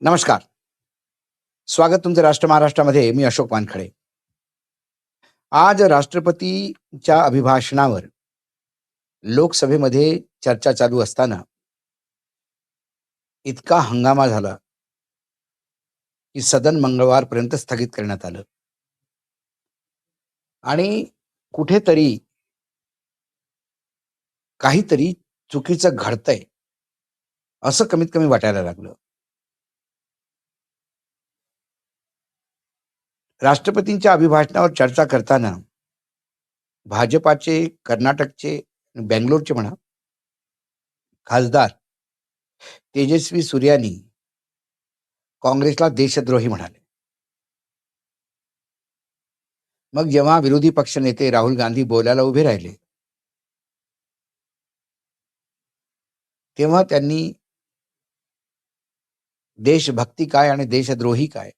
नमस्कार. स्वागत तुमचं राष्ट्र महाराष्ट्रामध्ये. मी अशोक वानखडे. आज राष्ट्रपतीच्या अभिभाषणावर लोकसभेमध्ये चर्चा चालू असताना इतका हंगामा झाला की सदन मंगळवारपर्यंत स्थगित करण्यात आलं. आणि कुठेतरी काहीतरी चुकीचं घडतंय असं कमीत कमी वाटायला लागलं. राष्ट्रपतींच्या अभिभाषणावर चर्चा करताना भाजपाचे कर्नाटकचे बेंगलोरचे म्हणा खासदार तेजस्वी सूर्यानी काँग्रेसला देशद्रोही म्हणाले. मग जेव्हा विरोधी पक्ष नेते राहुल गांधी बोलायला उभे राहिले तेव्हा त्यांनी देशभक्ती काय आणि देशद्रोही काय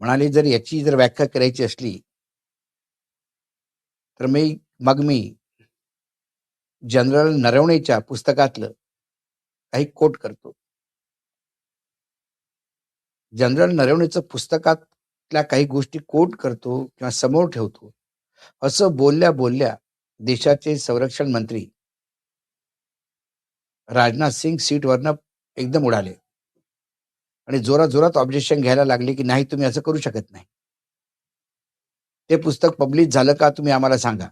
म्हणाले जर याची जर व्याख्या करायची असली तर मी मग मी जनरल नरवणेच्या पुस्तकातलं काही कोट करतो. जनरल नरवणेचं पुस्तकातल्या काही गोष्टी कोट करतो किंवा समोर ठेवतो. असं बोलल्या बोलल्या देशाचे संरक्षण मंत्री राजनाथ सिंग सीटवरनं एकदम उडाले. आणि जोरात जोरात ऑब्जेक्शन घ्यायला लागले की नाही तुम्ही असं करू शकत नाही. ते पुस्तक पब्लिश झालं का तुम्ही आम्हाला सांगा.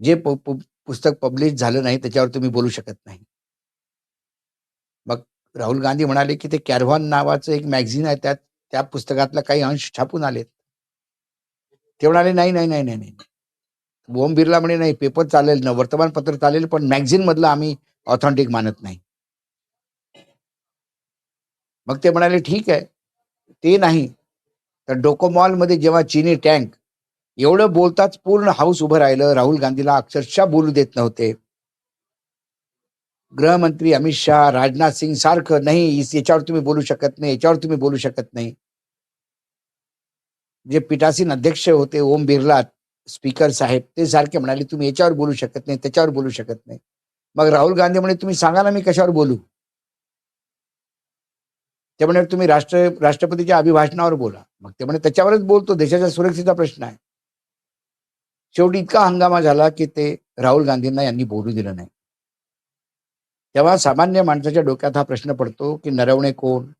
जे प- पु पुस्तक पब्लिश झालं नाही त्याच्यावर तुम्ही बोलू शकत नाही. मग राहुल गांधी म्हणाले की ते कॅरव्हॉन नावाचं एक मॅग्झिन आहे त्यात त्या पुस्तकातला काही अंश छापून आलेत. ते म्हणाले नाही नाही नाही नाही नाही. ओम बिर्ला म्हणे नाही पेपर चालेल ना वर्तमानपत्र चालेल पण मॅग्झिन मधलं आम्ही ऑथेंटिक मानत नाही. मग ते म्हणाले ठीक आहे. ते नाही. तर डोकोमॉलमध्ये जेव्हा चीनी टँक एवढं बोलताच पूर्ण हाऊस उभं राहिलं. राहुल गांधीला अक्षरशः बोलू देत नव्हते. गृहमंत्री अमित शहा राजनाथ सिंग सारखं नाही याच्यावर तुम्ही बोलू शकत नाही याच्यावर तुम्ही बोलू शकत नाही. जे पीठासीन अध्यक्ष होते ओम बिर्ला स्पीकर साहेब ते सारखे म्हणाले तुम्ही याच्यावर बोलू शकत नाही त्याच्यावर बोलू शकत नाही. मग राहुल गांधी म्हणे तुम्ही सांगा ना मी कशावर बोलू? ते म्हणे तुम्ही राष्ट्र राष्ट्रपतीच्या अभिभाषणावर बोला. मग ते म्हणे त्याच्यावरच बोलतो देशाच्या सुरक्षेचा प्रश्न आहे. शेवटी इतका हंगामा झाला की ते राहुल गांधींना यांनी बोलू दिलं नाही. तेव्हा सामान्य माणसाच्या डोक्यात हा प्रश्न पडतो की नरवणे कोण?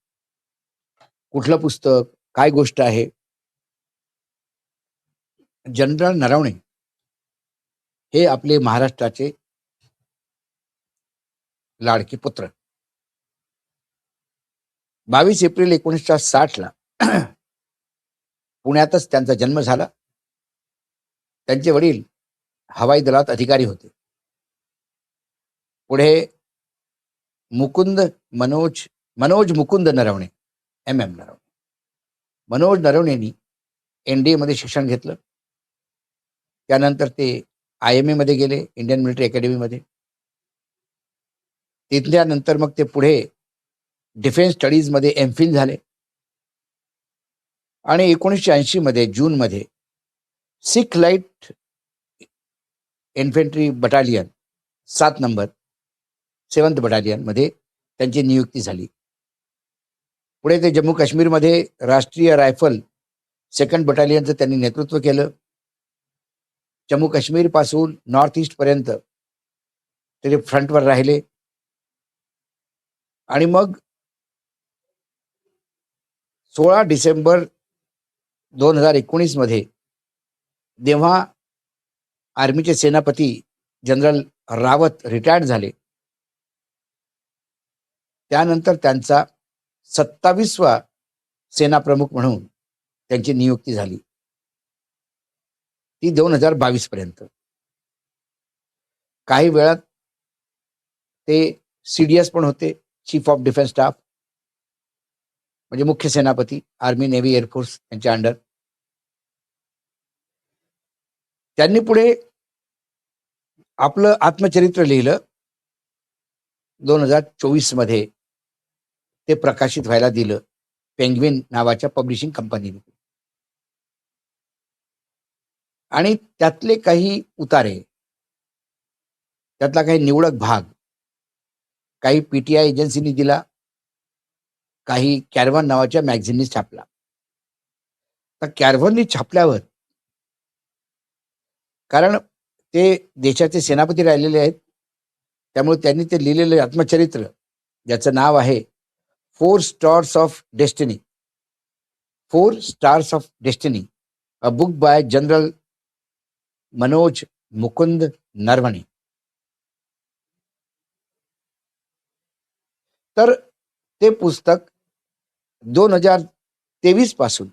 कुठलं पुस्तक? काय गोष्ट आहे? जनरल नरवणे हे आपले महाराष्ट्राचे लाडके पुत्र. बावीस एप्रिल एकोणीसशे साठला पुण्यातच त्यांचा जन्म झाला. त्यांचे वडील हवाई दलात अधिकारी होते. पुढे मुकुंद मनोज मनोज मुकुंद नरवणे एम एम नरवणे. मनोज नरवणेनी एन डी मध्ये शिक्षण घेतलं. त्यानंतर ते आय एम ए मध्ये गेले इंडियन मिलिटरी अकॅडमीमध्ये तिथल्यानंतर मग ते पुढे डिफेन्स स्टडीजमध्ये एम फिल झाले. आणि एकोणीसशे ऐंशी मध्ये जूनमध्ये सिख लाइट इन्फेंट्री बटालियन सात नंबर सेवन्थ बटालियनमध्ये त्यांची नियुक्ती झाली. पुढे ते जम्मू काश्मीरमध्ये राष्ट्रीय रायफल सेकंड बटालियनचं त्यांनी नेतृत्व केलं. जम्मू काश्मीरपासून नॉर्थ ईस्टपर्यंत ते फ्रंटवर राहिले. आणि मग सोळा डिसेंबर दोन हजार एकोणीसमध्ये जेव्हा आर्मीचे सेनापती जनरल रावत रिटायर्ड झाले त्यानंतर त्यांचा सत्तावीसवा सेनाप्रमुख म्हणून त्यांची नियुक्ती झाली. ती दोन हजार बावीस पर्यंत. काही वेळात ते सीडीएस पण होते चीफ ऑफ डिफेन्स स्टाफ म्हणजे मुख्य सेनापती आर्मी नेव्ही एअरफोर्स यांच्या अंडर त्यांनी पुढे आपलं आत्मचरित्र लिहिलं. दोन हजार चोवीसमध्ये ते प्रकाशित व्हायला दिलं. पेंग्विन नावाच्या पब्लिशिंग कंपनीने आणि त्यातले काही उतारे त्यातला काही निवडक भाग काही पीटीआय एजन्सीनी दिला. काही कॅरव्हन नावाच्या मॅगझिननी छापला. तर कॅरव्हननी छापल्यावर कारण ते देशाचे सेनापती राहिलेले आहेत त्यामुळे त्यांनी ते लिहिलेले आत्मचरित्र ज्याचं नाव आहे four stars of destiny four stars of destiny a book by general Manoj Mukund Naravane तर ते पुस्तक दोन हजार तेवीसपासून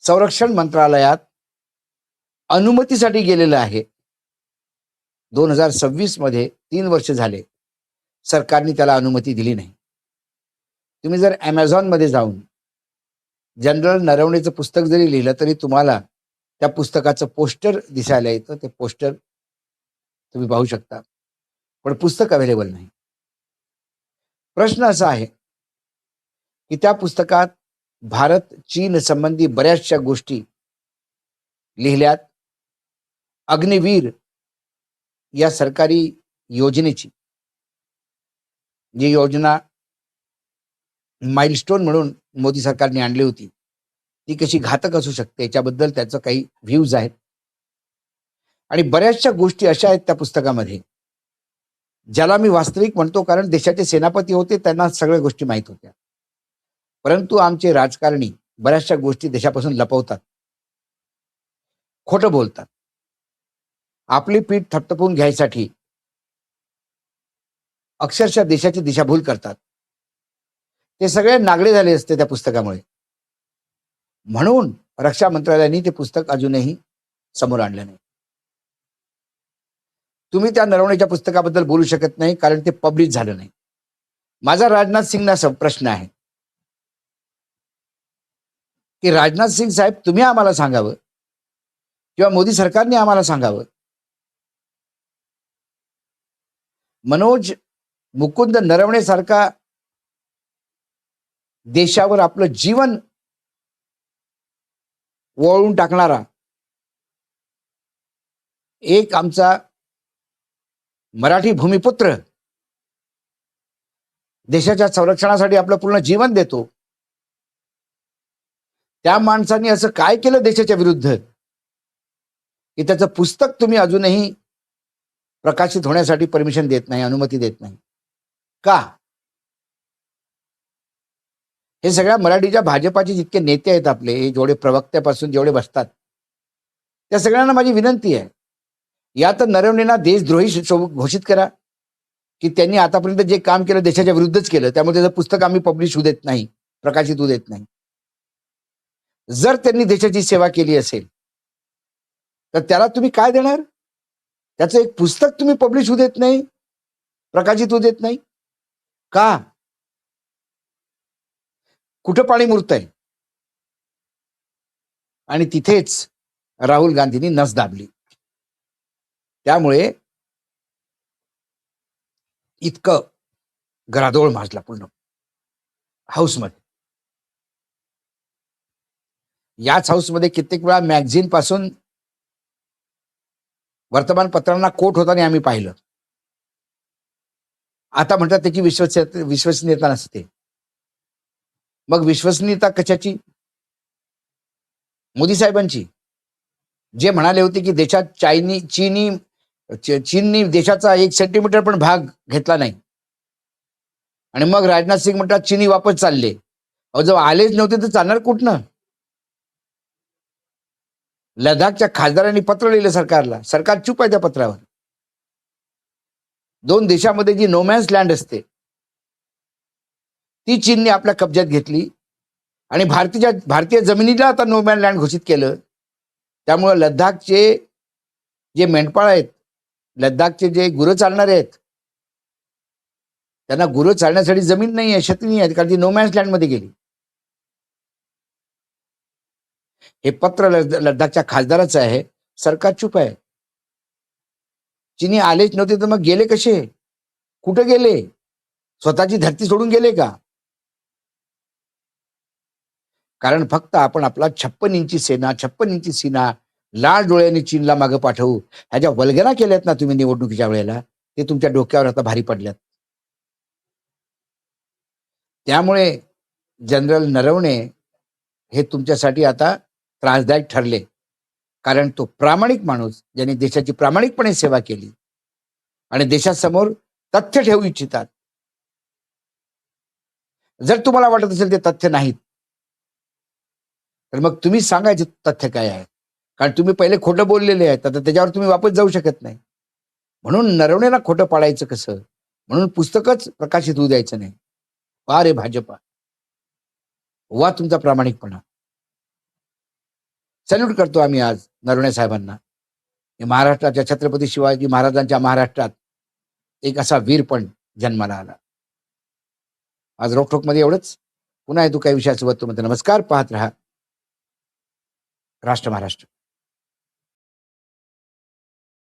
संरक्षण मंत्रालयात अनुमतीसाठी गेलेलं आहे. दोन हजार सव्वीसमध्ये तीन वर्ष झाले. सरकारने त्याला अनुमती दिली नाही. तुम्ही जर अमेझॉनमध्ये जाऊन जनरल नरवणेचं पुस्तक जरी लिहिलं तरी तुम्हाला त्या पुस्तकाचं पोस्टर दिसायला येतं. ते पोस्टर तुम्ही पाहू शकता. पण पुस्तक अवेलेबल नाही. प्रश्न असा आहे की त्या पुस्तकात भारत चीन संबंधी बऱ्याचशा गोष्टी लिहिल्यात. अग्निवीर या सरकारी योजनेची. जी योजना माइलस्टोन म्हणून मोदी सरकारने आणली होती. ती कशी घातक असू शकते याच्याबद्दल त्याचं काही व्ह्यूज आहेत. आणि बऱ्याचशा गोष्टी अशा आहेत त्या पुस्तकामध्ये. ज्याला मी वास्तविक म्हणतो कारण देशाचे सेनापती होते त्यांना सगळ्या गोष्टी माहीत होत्या. परंतु आमचे राजकारणी बऱ्याचशा गोष्टी देशापासून लपवतात. खोटं बोलतात. आपली पीठ थपथपून घ्यायसाठी अक्षरशः देशाची दिशाभूल करतात. ते सगळे नागडे झाले असते त्या पुस्तकामुळे. म्हणून रक्षा मंत्रालयाने ते पुस्तक अजूनही समोर आणलं नाही. तुम्ही त्या नरवणेच्या पुस्तकाबद्दल बोलू शकत नाही कारण ते पब्लिश झालं नाही. माझा राजनाथ सिंगना प्रश्न आहे. की राजनाथ सिंग साहेब तुम्ही आम्हाला सांगावं? किंवा मोदी सरकारने आम्हाला सांगावं? मनोज मुकुंद नरवणे सारखा देशावर आपलं जीवन वळून टाकणारा एक आमचा मराठी भूमिपुत्र. देशाच्या संरक्षणासाठी आपलं पूर्ण जीवन देतो. त्या माणसाने असं काय केलं देशाच्या विरुद्ध? की त्याचं पुस्तक तुम्ही अजूनही प्रकाशित होण्यासाठी परमिशन देत नाही अनुमती देत नाही. का? हे सगळ्या मराठीच्या भाजपाचे जितके नेते आहेत आपले जेवढे प्रवक्त्यापासून जेवढे बसतात त्या सगळ्यांना माझी विनंती आहे. या तर नरवणेंना देशद्रोही घोषित करा. की त्यांनी आतापर्यंत जे काम केलं देशाच्या विरुद्धच केलं त्यामुळे त्याचं पुस्तक आम्ही पब्लिश होऊ देत नाही प्रकाशित होऊ देत नाही. जर त्यांनी देशाची सेवा केली असेल तर त्याला तुम्ही काय देणार? त्याचं एक पुस्तक तुम्ही पब्लिश होऊ देत नाही प्रकाशित होऊ देत नाही. का? कुठं पाणी मुरत आहे आणि तिथेच राहुल गांधींनी नस दाबली. त्यामुळे इतकं गरादोळ माजला पूर्ण. हाऊसमध्ये. याच हाऊसमध्ये कित्येक वेळा मॅगझिनपासून वर्तमानपत्रांना कोट होताना आम्ही पाहिलं. आता म्हणतात त्याची विश्वस विश्वसनीयता नसते. मग विश्वसनीयता कशाची? मोदी साहेबांची. जे म्हणाले होते की देशात चायनी चीनी चीननी देशाचा एक सेंटीमीटर पण भाग घेतला नाही. आणि मग राजनाथ सिंग म्हणतात चीनी वापस चालले. अहो जर आलेच नव्हते तर चालणार कुठनं? लडाखच्या खासदारांनी पत्र लिहिलं सरकारला. सरकार चूप आहे त्या पत्रावर. दोन देशामध्ये जी नोमॅन्स लँड असते ती चीनने आपल्या कब्ज्यात घेतली. आणि भारतीय भारतीय जमिनीला आता नोमॅन लँड घोषित केलं. त्यामुळं लडाखचे जे मेंढपाळ आहेत लद्दाखचे जे गुरु चालणारे आहेत त्यांना गुरु चालण्यासाठी जमीन नाही आहे शेती नाही आहे कारण ती नोमॅन्स लँडमध्ये गेली. हे पत्र लद्दाखच्या खासदाराचं आहे सरकार चुप आहे. चिनी आलेच नव्हते तर मग गेले कसे? कुठे गेले? स्वतःची धरती सोडून गेले का? कारण फक्त आपण आपला छप्पन इंची सेना छप्पन इंची सेना लाल डोळ्यांनी चीनला मागे पाठवू. ह्या ज्या वल्गना केल्यात ना तुम्ही निवडणुकीच्या वेळेला ते तुमच्या डोक्यावर आता भारी पडल्यात. त्यामुळे जनरल नरवणे हे तुमच्यासाठी आता त्रासदायक ठरले. कारण तो प्रामाणिक माणूस ज्याने देशाची प्रामाणिकपणे सेवा केली आणि देशासमोर तथ्य ठेवू इच्छितात. जर तुम्हाला वाटत असेल ते तथ्य नाहीत तर मग तुम्ही सांगायचे तथ्य काय आहे. कारण तुम्ही पहिले खोटं बोललेले आहेत आता त्याच्यावर तुम्ही वापस जाऊ शकत नाही. म्हणून नरवण्याला खोटं पाडायचं कसं? म्हणून पुस्तकच प्रकाशित होऊ द्यायचं नाही. वा रे भाजपा. वा तुमचा प्रामाणिकपणा. सॅल्यूट करतो आम्ही आज नरवणे साहेबांना. हे महाराष्ट्राच्या छत्रपती शिवाजी महाराजांच्या महाराष्ट्रात एक असा वीर पण जन्माला आला. आज रोखोकमध्ये एवढंच. पुन्हा येतो काही विषयासोबत तुम्हाला नमस्कार. पाहत राहा. राष्ट्र महाराष्ट्र.